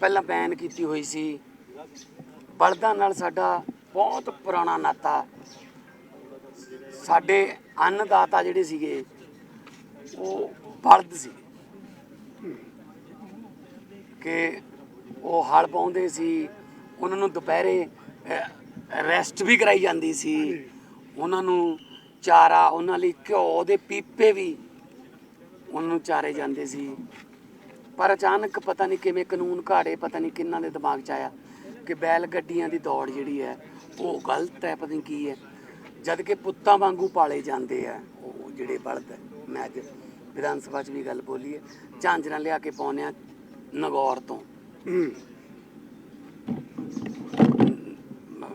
ਪਹਿਲਾਂ ਬੈਨ ਕੀਤੀ ਹੋਈ ਸੀ। ਬਲਦਾਂ ਨਾਲ ਸਾਡਾ ਬਹੁਤ ਪੁਰਾਣਾ ਨਾਤਾ। ਸਾਡੇ ਅੰਨਦਾਤਾ ਜਿਹੜੇ ਸੀਗੇ, ਉਹ ਬਲਦ ਸੀ। ਕਿ ਉਹ ਹਲ ਪਾਉਂਦੇ ਸੀ, ਉਹਨਾਂ ਨੂੰ ਦੁਪਹਿਰੇ ਰੈਸਟ ਵੀ ਕਰਾਈ ਜਾਂਦੀ ਸੀ। ਉਹਨਾਂ ਨੂੰ ਚਾਰਾ, ਉਹਨਾਂ ਲਈ ਘਿਓ ਦੇ ਪੀਪੇ ਵੀ ਉਹਨਾਂ ਨੂੰ ਚਾਰੇ ਜਾਂਦੇ ਸੀ। ਪਰ ਅਚਾਨਕ ਪਤਾ ਨਹੀਂ ਕਿਵੇਂ ਕਾਨੂੰਨ ਘਾੜੇ ਪਤਾ ਨਹੀਂ ਕਿੰਨਾਂ ਦੇ ਦਿਮਾਗ 'ਚ ਆਇਆ ਕਿ ਬੈਲ ਗੱਡੀਆਂ ਦੀ ਦੌੜ ਜਿਹੜੀ ਹੈ ਉਹ ਗਲਤ ਹੈ ਪਤਾ ਨਹੀਂ ਕੀ ਹੈ। ਜਦ ਕਿ ਪੁੱਤਾਂ ਵਾਂਗੂ ਪਾਲੇ ਜਾਂਦੇ ਆ ਉਹ ਜਿਹੜੇ ਬਲਦ। ਮੈਂ ਅੱਜ ਵਿਧਾਨ ਸਭਾ 'ਚ ਵੀ ਗੱਲ ਬੋਲੀ ਹੈ। ਝਾਂਜਰਾਂ ਲਿਆ ਕੇ ਪਾਉਂਦੇ ਆ ਨਗੌਰ ਤੋਂ। ਹੂੰ।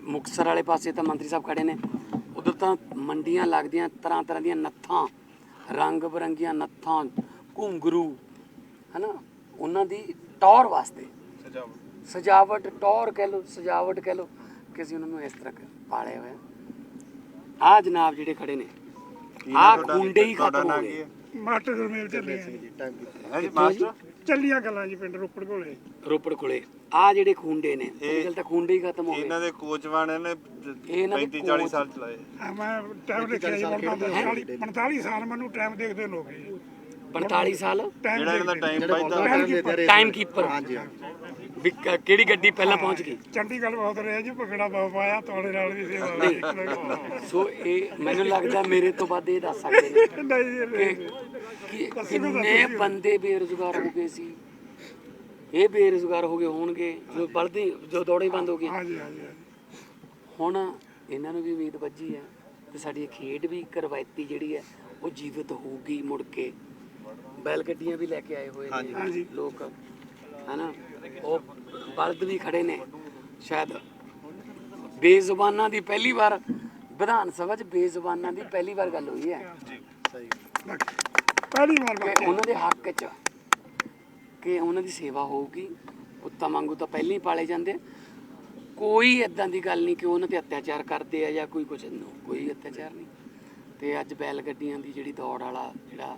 ਮੁਕਤਸਰ ਵਾਲੇ ਪਾਸੇ ਤਾਂ ਮੰਤਰੀ ਸਾਹਿਬ ਖੜੇ ਨੇ। ਉਧਰ ਤਾਂ ਮੰਡੀਆਂ ਲੱਗਦੀਆਂ ਤਰ੍ਹਾਂ ਤਰ੍ਹਾਂ ਦੀਆਂ ਨੱਥਾਂ ਰੰਗ ਬਰੰਗੀਆਂ ਨੱਥਾਂ ਘੁੰਗਰੂ ਹਨਾ? ਉਹਨਾਂ ਦੀ ਟੌਰ ਵਾਸਤੇ। ਸਜਾਵਟ। ਟੌਰ ਕਹਿ ਲਓ ਸਜਾਵਟ ਕਹਿ ਲਓ ਕਿ ਅਸੀਂ ਉਹਨਾਂ ਨੂੰ ਇਸ ਤਰ੍ਹਾਂ ਪਾਲੇ ਹੋਏ ਆ ਜਨਾਬ ਜਿਹੜੇ ਖੜੇ ਨੇ। ਆ ਗੁੰਡੇ ਹੀ ਖਤਮ ਹੋ ਗਏ। ਮਾਸਟਰ ਗੁਰਮੇਲ ਚੱਲੇ ਆ ਜੀ। ਮਾਸਟਰ? ਚੱਲੀਆਂ ਗੱਲਾਂ ਜੀ ਪਿੰਡ ਰੋਪੜ ਕੋਲੇ। ਰੋਪੜ ਕੋਲੇ। ਆ ਜਿਹੜੇ ਖੁੰਡੇ ਨੇ ਇਹ ਗੱਲ ਤਾਂ ਖੁੰਡੇ ਹੀ ਖਤਮ ਹੋ ਗਏ। ਇਹਨਾਂ ਦੇ ਕੋਚਵਾਨ ਨੇ ਇਹਨਾਂ ਦੇ 35 40 ਕੋਚ- ਸਾਲ ਚਲਾਏ। ਆ ਮੈਂ ਟਾਈਮ ਦੇਖਿਆ ਜੀ 45 45 ਸਾਲ ਮੈਨੂੰ ਟਾਈਮ ਦੇਖਦੇ ਨੂੰ। ਹੋ ਗਏ ਜੀ। 45 ਸਾਲ। ਟਾਈਮ ਜਿਹੜਾ ਇਹਨਾਂ ਦਾ ਟਾਈਮ ਕੀਤੀ। ਟਾਈਮ ਕੀਪਰ ਹਾਂਜੀ ਵੀ ਕ- ਕਿਹੜੀ ਗੱਡੀ ਪਹਿਲਾਂ ਪਹੁੰਚ ਗਈ? ਚੰਡੀਗੜ੍ਹ ਬਹੁਤ ਰਿਹਾ ਜੀ ਭਗੜਾ ਬਾਬਾ ਆਇਆ ਤੁਹਾਡੇ ਨਾਲ ਵੀ ਸੇਵਾ ਸੋ ਇਹ ਮੈਨੂੰ ਲੱਗਦਾ ਮੇਰੇ ਤੋਂ ਵੱਧ ਇਹ ਦੱਸ ਸਕਦੇ ਨੇ ਨਹੀਂ ਕਿ ਕਿ ਕਿੰਨੇ ਬੰਦੇ ਬੇਰੁਜ਼ਗਾਰ ਹੋ ਗਏ ਸੀ। ਇਹ ਬੇਰੁਜ਼ਗਾਰ ਹੋ ਗਏ ਹੋਣਗੇ ਜੋ ਬਲਦੀ ਜੋ ਦੌੜੇ ਬੰਦ ਹੋ ਗਏ। ਹਾਂਜੀ ਹਾਂਜੀ ਹਾਂਜੀ। ਹੁਣ ਇਹਨਾਂ ਨੂੰ ਵੀ ਉਮੀਦ ਵੱਜੀ ਹੈ ਤੇ ਸਾਡੀ ਇਹ ਖੇਡ ਵੀ ਇੱਕ ਰਵਾਇਤੀ ਜਿਹੜੀ ਹੈ ਉਹ ਜੀਵਿਤ ਹੋਊਗੀ ਮੁੜ ਕੇ। ਬੈਲ ਗੱਡੀਆਂ ਵੀ ਲੈ ਕੇ ਆਏ ਹੋਏ ਨੇ। ਲੋਕ ਹਨਾ? ਉਹ ਬਲਦ ਵੀ ਖੜੇ ਨੇ ਸ਼ਾਇਦ ਬੇਜ਼ੁਬਾਨਾਂ ਦੀ ਪਹਿਲੀ ਵਾਰ ਵਿਧਾਨ ਸਭਾ 'ਚ ਬੇਜ਼ੁਬਾਨਾਂ ਦੀ ਪਹਿਲੀ ਵਾਰ ਗੱਲ ਹੋਈ ਹੈ। ਪਹਿਲੀ ਵਾਰ ਉਹਨਾਂ ਦੇ ਹੱਕ 'ਚ ਕਿ ਉਹਨਾਂ ਦੀ ਸੇਵਾ ਹੋਊਗੀ ਪੁੱਤਾਂ ਵਾਂਗੂ ਤਾਂ ਪਹਿਲਾਂ ਹੀ ਪਾਲੇ ਜਾਂਦੇ। ਕੋਈ ਇਦਾਂ ਦੀ ਗੱਲ ਨਹੀਂ ਕਿ ਉਹਨਾਂ ਤੇ ਅਤਿਆਚਾਰ ਕਰਦੇ ਆ ਜਾਂ ਕੋਈ ਕੁਝ ਕੋਈ ਅਤਿਆਚਾਰ ਨਹੀਂ। ਤੇ ਅੱਜ ਬੈਲ ਗੱਡੀਆਂ ਦੀ ਜਿਹੜੀ ਦੌੜ ਵਾਲਾ ਜਿਹੜਾ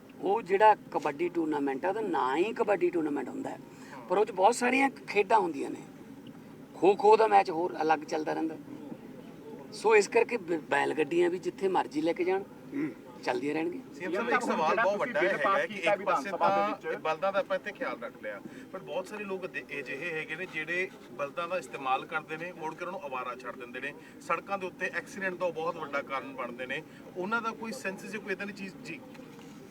ਉਹ ਜਿਹੜਾ ਕਬੱਡੀ ਟੂਰਨਾਮੈਂਟ ਆ ਉਹਦਾ ਨਾਂ ਹੀ ਕਬੱਡੀ ਟੂਰਨਾਮੈਂਟ ਹੁੰਦਾ ਹੈ। ਪਰ ਉਹ ਚ ਬਹੁਤ ਸਾਰੀਆਂ ਖੇਡਾਂ ਹੁੰਦੀਆਂ ਨੇ। ਖੋ ਖੋ ਦਾ ਮੈਚ ਹੋਰ ਅਲੱਗ ਚੱਲਦਾ ਰਹਿੰਦਾ। ਸੋ ਇਸ ਕਰਕੇ ਬ- ਬੈਲ ਗੱਡੀਆਂ ਵੀ ਜਿੱਥੇ ਮਰਜ਼ੀ ਲੈ ਕੇ ਜਾਣ ਚੱਲਦੀਆਂ ਰਹਿਣਗੀਆਂ। ਸੀਐਮ ਸਾਹਿਬ ਇੱਕ ਸਵਾਲ ਬਹੁਤ ਵੱਡਾ ਹੈਗਾ ਕਿ ਇੱਕ ਪਾਸੇ ਤਾਂ ਬਲਦਾਂ ਦਾ ਆਪਾਂ ਇੱਥੇ ਖਿਆਲ ਰੱਖ ਲਿਆ। ਪਰ ਬਹੁਤ ਸਾਰੇ ਲੋਕ ਅਜਿ- ਅਜਿਹੇ ਹੈਗੇ ਨੇ ਜਿਹੜੇ ਬਲਦਾਂ ਦਾ ਇਸਤੇਮਾਲ ਕਰਦੇ ਨੇ ਮੁੜ ਕੇ ਉਹਨਾਂ ਨੂੰ ਅਵਾਰਾ ਛੱਡ ਦਿੰਦੇ ਨੇ। ਸੜਕਾਂ ਦੇ ਉੱਤੇ ਐਕਸੀਡੈਂਟ ਦਾ ਬਹੁਤ ਵੱਡਾ ਕਾਰਨ ਬਣਦੇ ਨੇ। ਉਹਨਾਂ ਦਾ ਕੋਈ ਸੈਂਸ ਜੇ ਕੋਈ ਇਦਾਂ ਦੀ ਚੀਜ਼ ਜੀ।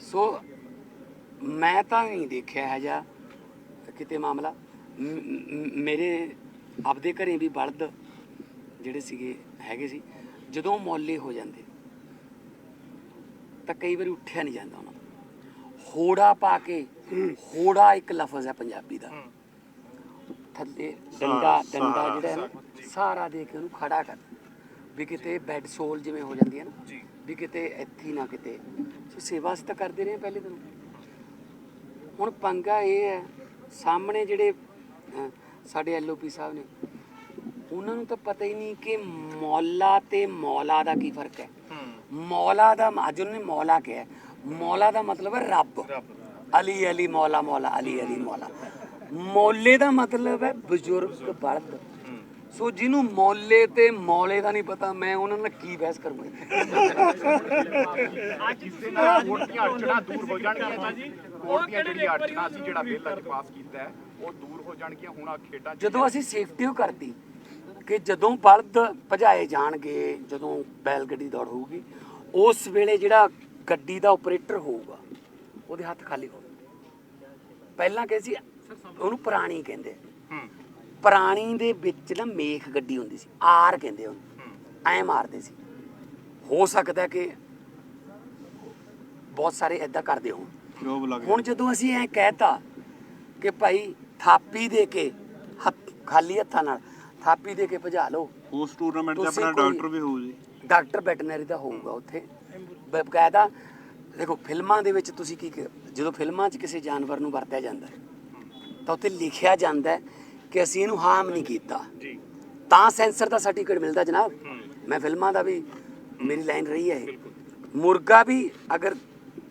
ਸੋ ਮੈਂ ਤਾਂ ਨਹੀਂ ਦੇਖਿਆ ਹੈ ਜਾਂ ਕਿਤੇ ਮਾਮਲਾ। ਮੇਰੇ ਆਪਦੇ ਘਰੇ ਵੀ ਬਲਦ ਜਿਹੜੇ ਸੀਗੇ ਹੈਗੇ ਸੀ ਜਦੋਂ ਮੌਲੇ ਹੋ ਜਾਂਦੇ ਤਾਂ ਕਈ ਵਾਰੀ ਉੱਠਿਆ ਨਹੀਂ ਜਾਂਦਾ ਉਹਨਾਂ ਹੋੜਾ ਪਾ ਕੇ ਹੋੜਾ ਇੱਕ ਲਫ਼ਜ਼ ਹੈ ਪੰਜਾਬੀ ਦਾ। ਥੱਲੇ ਡੰਡਾ ਡੰਡਾ ਜਿਹੜਾ ਹੈ ਸਾਰਾ ਦੇ ਕੇ ਉਹਨੂੰ ਖੜਾ ਕਰ। ਵੀ ਕਿਤੇ ਬੈੱਡ ਸੋਲ ਜਿਵੇਂ ਹੋ ਜਾਂਦੀ ਹੈ ਨਾ। ਜੀ। ਵੀ ਕਿਤੇ ਇੱਥੇ ਨਾ ਕਿਤੇ। ਸੋ ਸੇਵਾ ਅਸੀਂ ਤਾਂ ਕਰਦੇ ਰਹੇ ਪਹਿਲੇ ਦਿਨ। ਹੁਣ ਪੰਗਾ ਇਹ ਹੈ ਸਾਹਮਣੇ ਜਿਹੜੇ ਸਾਡੇ ਐਲਓਪੀ ਸਾਹਿਬ ਨੇ ਉਹਨਾਂ ਨੂੰ ਤਾਂ ਪਤਾ ਹੀ ਨਹੀਂ ਕਿ ਮੌਲਾ ਤੇ ਮੌਲਾ ਦਾ ਕੀ ਫ਼ਰਕ ਹੈ। ਮੌਲਾ ਦਾ ਅੱਜ ਉਹਨੇ ਮੌਲਾ ਕਿਹਾ। ਮੌਲਾ ਦਾ ਮਤਲਬ ਹੈ ਰੱਬ। ਰੱਬ ਅਲੀ ਅਲੀ ਮੌਲਾ ਮੌਲਾ ਅਲੀ ਅਲੀ ਮੌਲਾ। ਮੌਲੇ ਦਾ ਮਤਲਬ ਹੈ ਬਜ਼ੁਰਗ ਬਲਦ। ਸੋ ਜਿਹਨੂੰ ਮੌਲੇ ਤੇ ਮੌਲੇ ਦਾ ਨਹੀਂ ਪਤਾ ਮੈਂ ਉਹਨਾਂ ਨਾਲ ਕੀ ਬਹਿਸ ਕਰੂੰਗਾ? ਜਿਸਦੇ ਨਾਲ ਵੋਟ ਦੀਆਂ ਅੜਚਣਾ ਦੂਰ ਹੋ ਜਾਣਗੀਆਂ ਜੀ। ਵੋਟ ਦੀਆਂ ਜਿਹੜੀਆਂ ਅੜਚਣਾ ਸੀ ਜਿਹੜਾ ਬਿੱਲ ਅੱਜ ਪਾਸ ਕੀਤਾ ਹੈ ਉਹ ਦੂਰ ਹੋ ਜਾਣਗੀਆਂ। ਹੁਣ ਆ ਖੇਡਾਂ ਜਦੋਂ ਅਸੀਂ ਸੇਫਟੀ ਉਹ ਕਰਤੀ ਕਿ ਜਦੋਂ ਬਲਦ ਭਜਾਏ ਜਾਣਗੇ ਜਦੋਂ ਬੈਲ ਗੱਡੀ ਦੌੜ ਹੋਊਗੀ ਉਸ ਵੇਲੇ ਜਿਹੜਾ ਗੱਡੀ ਦਾ ਆਪਰੇਟਰ ਹੋਊਗਾ ਉਹਦੇ ਹੱਥ ਖਾਲੀ ਹੋਣਗੇ ਪਹਿਲਾਂ ਕਹਿੰਦੇ ਸੀ ਉਹਨੂੰ ਪੁਰਾਣੀ ਕਹਿੰਦੇ। ਹੂੰ। ਪੁਰਾਣੀ ਦੇ ਵਿੱਚ ਨਾ ਮੇਖ ਗੱਡੀ ਹੁੰਦੀ ਸੀ ਆਰ ਕਹਿੰਦੇ ਉਹਨੂੰ। ਐ ਮਾਰਦੇ ਸੀ। ਹੋ ਸਕਦਾ ਕਿ ਬਹੁਤ ਸਾਰੇ ਐਦਾਂ ਕਰਦੇ ਹੋਣ। ਲੱਗ ਹੁਣ ਜਦੋਂ ਅਸੀਂ ਐ ਕਹਿਤਾ ਕਿ ਭਾਈ ਥਾਪੀ ਦੇ ਕੇ ਖਾਲੀ ਹੱਥਾਂ ਨਾਲ ਥਾਪੀ ਦੇ ਕੇ ਭਜਾ ਲਓ। ਉਸ ਟੂਰਨਾਮੈਂਟ ਤੁਸੀਂ ਆਪਣਾ ਡਾਕਟਰ ਵੀ ਹੋਊ ਜੀ। ਡਾਕਟਰ ਵੈਟਰਨਰੀ ਦਾ ਹੋਊਗਾ ਉੱਥੇ। ਬਕਾਇਦਾ ਦੇਖੋ ਫਿਲਮਾਂ ਦੇ ਵਿੱਚ ਤੁਸੀਂ ਕੀ ਜਦੋਂ ਫਿਲਮਾਂ 'ਚ ਕਿਸੇ ਜਾਨਵਰ ਨੂੰ ਵਰਤਿਆ ਜਾਂਦਾ ਹੈ, ਤਾਂ ਉੱਥੇ ਲਿਖਿਆ ਜਾਂਦਾ ਹੈ ਕਿ ਅਸੀਂ ਇਹਨੂੰ ਹਾਰਮ ਨਹੀਂ ਕੀਤਾ। ਜੀ। ਤਾਂ ਸੈਂਸਰ ਦਾ ਸਰਟੀਫਿਕੇਟ ਮਿਲਦਾ ਜਨਾਬ। ਮੈਂ ਫਿਲਮਾਂ ਦਾ ਵੀ ਮੇਰੀ ਲਾਈਨ ਰਹੀ ਹੈ ਇਹ। ਮੁਰਗਾ ਵੀ ਅਗਰ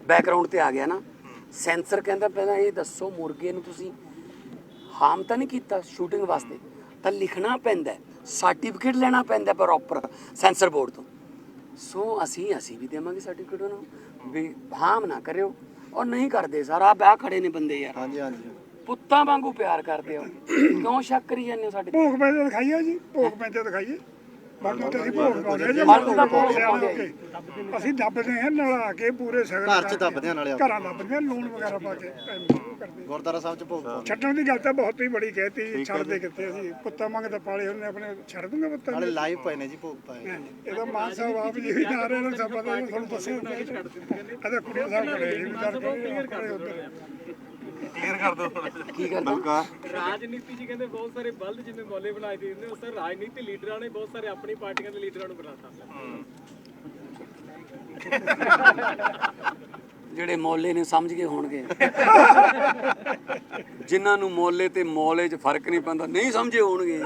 ਬੈਕਗ੍ਰਾਉਂਡ ਤੇ ਆ ਗਿਆ ਨਾ ਸੈਂਸਰ ਕਹਿੰਦਾ ਪਹਿਲਾਂ ਇਹ ਦੱਸੋ ਮੁਰਗੇ ਨੂੰ ਤੁਸੀਂ ਹਾਰਮ ਤਾਂ ਨਹੀਂ ਕੀਤਾ ਸ਼ੂਟਿੰਗ ਵਾਸਤੇ? ਤਾਂ ਲਿਖਣਾ ਪੈਂਦਾ ਸਰਟੀਫਿਕੇਟ ਲੈਣਾ ਪੈਂਦਾ ਪ੍ਰੋਪਰ ਸੈਂਸਰ ਬੋਰਡ ਤੋਂ। ਸੋ ਅਸੀਂ ਅਸੀਂ ਵੀ ਦੇਵਾਂਗੇ ਸਰਟੀਫਿਕੇਟ ਉਹਨਾਂ। ਨੂੰ ਵੀ ਹਾਰਮ ਨਾ ਕਰਿਓ। ਔਰ ਨਹੀਂ ਕਰਦੇ ਸਰ ਆ ਬਹਿ ਖੜੇ ਨੇ ਬੰਦੇ ਯਾਰ। ਹਾਂਜੀ ਹਾਂਜੀ। ਪੁੱਤਾਂ ਵਾਂਗੂ ਪਿਆਰ ਕਰਦੇ ਹੋ। ਕਿਉਂ ਸ਼ੱਕ ਕਰੀ ਜਾਂਦੇ ਹੋ ਸਾਡੇ ਤੇ? ਭੋਗ ਪੈਂਦੇ ਦਿਖਾਈਏ ਜੀ ਭੋਗ ਪੈਂਦੇ ਦਿਖਾਈਏ। ਬਾਕੀ ਤੇ ਅਸੀਂ ਭੋਗ ਪਾਉਂਦੇ ਜੀ ਮਰਦ ਦਾ ਭੋਗ ਪਾਉਂਦੇ ਹੋ ਕੇ। ਅਸੀਂ ਦੱਬਦੇ ਹਾਂ ਨਲਾ ਕੇ ਪੂਰੇ ਸਗਨ ਘਰ 'ਚ। ਦੱਬਦੇ ਨਾਲੇ ਆਪ। ਘਰਾਂ ਦੱਬਦੇ ਹਾਂ ਲੂਣ ਵਗੈਰਾ ਪਾ ਕੇ ਐਵੇਂ ਕਰਦੇ ਗੁਰਦੁਆਰਾ ਸਾਹਿਬ ਚ ਭੋਗ ਪਾਉਂਦੇ ਛੱਡਣ ਦੀ ਗੱਲ ਤਾਂ ਬਹੁਤ ਹੀ ਬੜੀ ਕਹਿਤੀ ਛੱਡਦੇ ਕਿੱਥੇ ਅਸੀਂ? ਕੁੱਤਾ ਮੰਗਦਾ ਪਾਲੇ ਹੁੰਦੇ ਆਪਣੇ ਛੱਡ ਦੂੰਗਾ ਪੁੱਤਾਂ ਨਾਲੇ ਨੂੰ। ਲਾਈਵ ਪਏ ਨੇ ਜੀ ਭੋਗ ਪਾਏ ਇਹਦਾ ਮਾਨ ਸਾਹਿਬ ਆਪ ਜੀ ਵੀ ਜਾ ਰਹੇ ਨੇ ਸਭ ਪਤਾ ਤੁਹਾਨੂੰ ਦੱਸਿਆ ਇਹਦਾ ਕੁੜੀ ਸਾਹਿਬ ਖੜੇ ਜੀ ਵਿਚਾਰ ਖੜੇ ਉੱਧਰ ਕਲੀਅਰ ਕਰ ਦਿਓ ਕੀ ਕਰਦਾ ਬਲਕਾਰ ਰਾਜਨੀਤੀ ਜੀ ਕਹਿੰਦੇ ਬਹੁਤ ਸਾਰੇ ਬਲਦ ਜਿਵੇਂ ਮੌਲੇ ਬਣਾਏ ਦੇ ਦਿੰਦੇ ਉਸ ਤਰ੍ਹਾਂ ਰਾਜਨੀਤੀ ਲੀਡਰਾਂ ਨੇ ਬਹੁਤ ਸਾਰੇ ਆਪਣੀ ਪਾਰਟੀਆਂ ਦੇ ਲੀਡਰਾਂ ਨੂੰ ਬਣਾਤਾ। ਜਿਹੜੇ ਮੌਲੇ ਨੇ ਸਮਝ ਗਏ ਹੋਣਗੇ। ਜਿਨ੍ਹਾਂ ਨੂੰ ਮੌਲੇ ਤੇ ਮੌਲੇ 'ਚ ਫ਼ਰਕ ਨਹੀਂ ਪੈਂਦਾ ਨਹੀਂ ਸਮਝੇ ਹੋਣਗੇ।